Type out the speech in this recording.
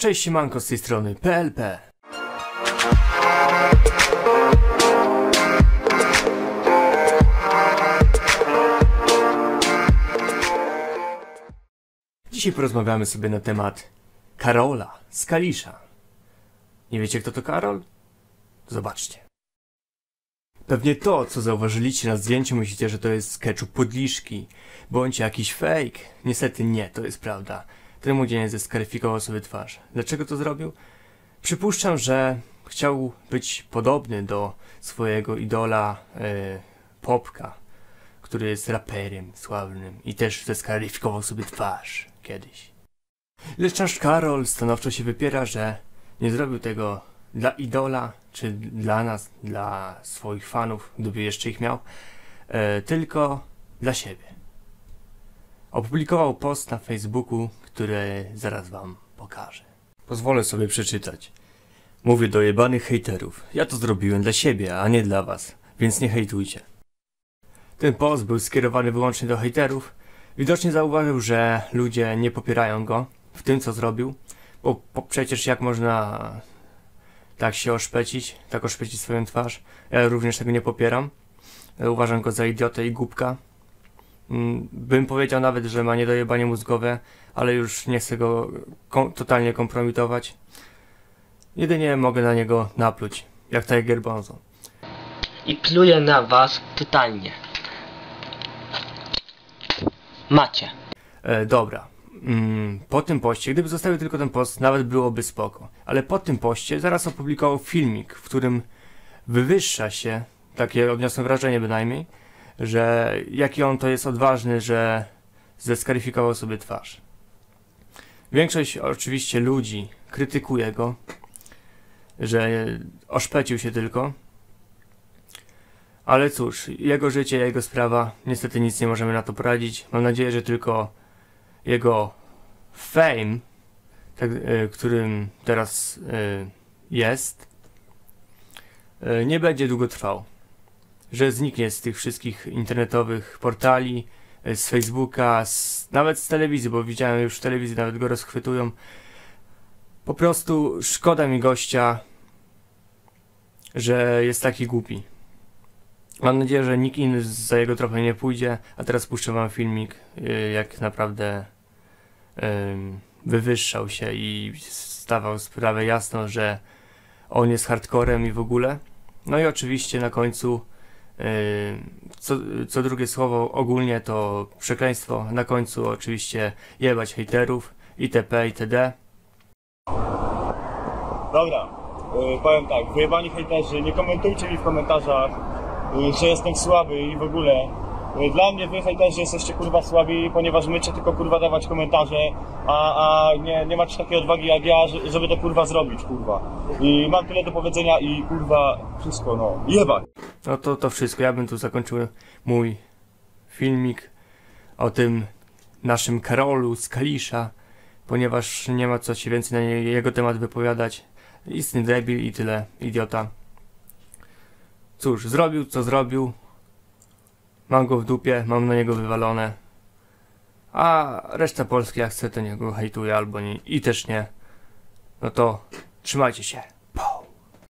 Cześć siemanko z tej strony PLP. Dzisiaj porozmawiamy sobie na temat Karola z Kalisza. Nie wiecie kto to Karol? Zobaczcie. Pewnie to, co zauważyliście na zdjęciu, myślicie, że to jest ketchup podliszki, bądź jakiś fake. Niestety nie, to jest prawda. Ten młodzieniec zeskaryfikował sobie twarz. Dlaczego to zrobił? Przypuszczam, że chciał być podobny do swojego idola e, Popka, który jest raperem sławnym i też zeskaryfikował sobie twarz kiedyś. Lecz nasz Karol stanowczo się wypiera, że nie zrobił tego dla idola, czy dla nas, dla swoich fanów, gdyby jeszcze ich miał, e, tylko dla siebie. Opublikował post na Facebooku, który zaraz wam pokażę. Pozwolę sobie przeczytać. Mówię do jebanych hejterów. Ja to zrobiłem dla siebie, a nie dla was, więc nie hejtujcie. Ten post był skierowany wyłącznie do hejterów. Widocznie zauważył, że ludzie nie popierają go w tym, co zrobił, bo, bo przecież jak można tak się oszpecić, tak oszpecić swoją twarz. Ja również tego nie popieram. Uważam go za idiotę i głupka. Mm, Bym powiedział nawet, że ma niedojebanie mózgowe, ale już nie chcę go kom totalnie kompromitować. Jedynie mogę na niego napluć, jak Tiger Bonzo. i pluję na was totalnie. Macie. E, dobra. Mm, po tym poście, gdyby zostawił tylko ten post, nawet byłoby spoko. Ale po tym poście zaraz opublikował filmik, w którym wywyższa się, takie odniosłem wrażenie bynajmniej, że jaki on to jest odważny, że zeskaryfikował sobie twarz. Większość oczywiście ludzi krytykuje go, że oszpecił się tylko. Ale cóż, jego życie, jego sprawa, niestety nic nie możemy na to poradzić. Mam nadzieję, że tylko jego fame, tak, e, którym teraz e, jest, e, nie będzie długo trwał. Że zniknie z tych wszystkich internetowych portali, e, z Facebooka, z, nawet z telewizji, bo widziałem już w telewizji, nawet go rozchwytują. Po prostu szkoda mi gościa, że jest taki głupi. Mam nadzieję, że nikt inny za jego tropem nie pójdzie, a teraz puszczę wam filmik, y, jak naprawdę wywyższał się i stawał sprawę jasno, że on jest hardcorem i w ogóle. No i oczywiście na końcu co, co drugie słowo ogólnie to przekleństwo, na końcu oczywiście jebać hejterów itp. itd. Dobra, y, powiem tak, wyjebani hejterzy, nie komentujcie mi w komentarzach, y, że jestem słaby i w ogóle. Y, Dla mnie wy hejterzy jesteście kurwa słabi, ponieważ mycie tylko kurwa dawać komentarze, a, a nie, nie macie takiej odwagi jak ja, że- żeby to kurwa zrobić, kurwa. I mam tyle do powiedzenia i kurwa wszystko, no, jebać. No to to wszystko. Ja bym tu zakończył mój filmik o tym naszym Karolu z Kalisza, ponieważ nie ma co się więcej na jego temat wypowiadać. Istny debil i tyle, idiota. Cóż, zrobił co zrobił. Mam go w dupie, mam na niego wywalone. A reszta Polski jak chce to niego hejtuje albo nie. I też nie. No to trzymajcie się.